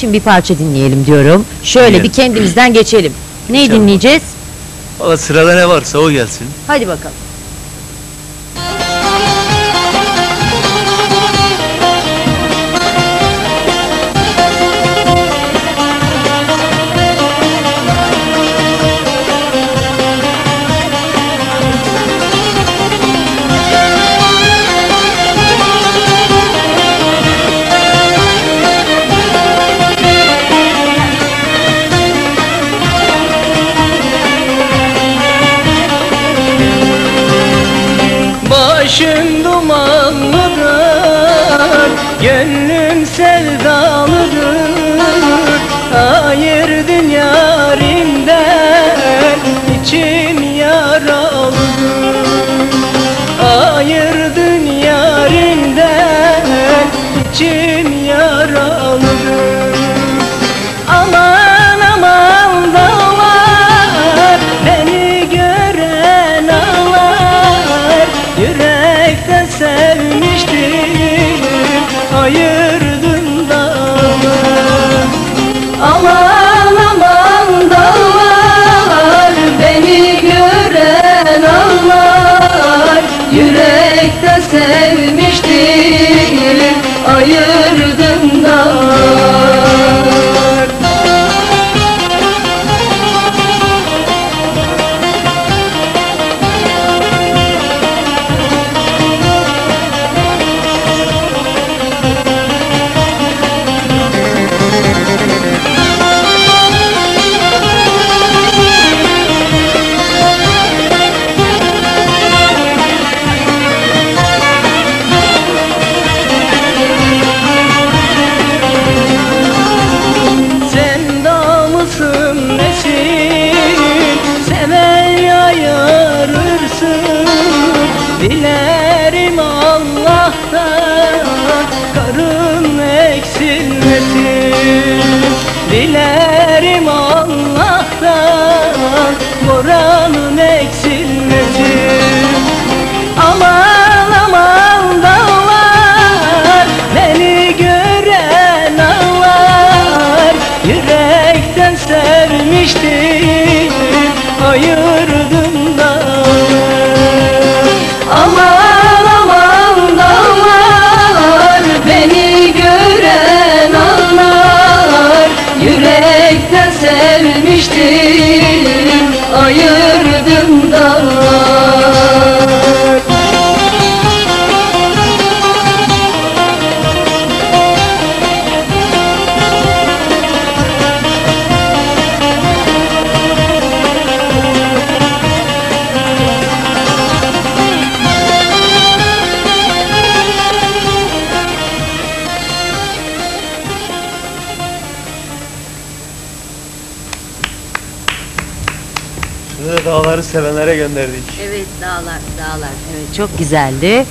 Şimdi bir parça dinleyelim diyorum. Şöyle Dinleyelim. bir kendimizden geçelim. Neyi İnşallah. dinleyeceğiz? Valla sırada ne varsa o gelsin. Hadi bakalım. Başım dumanlıdır, gönlüm sevdalıdır. Ayırdın yarimden, içim yaralıdır. Ayırdın yarimden, içim yaralıdır Yürekte sevmiştim ayırdın Dilerim Allah'tan Boranın eksilmesin Aman aman dağlar Beni gören ağlar Yürekten sevmiştim Ayırdım Yürekten sevmiştim ayırdım Dağları sevenlere gönderdik. Evet dağlar dağlar. Evet çok güzeldi.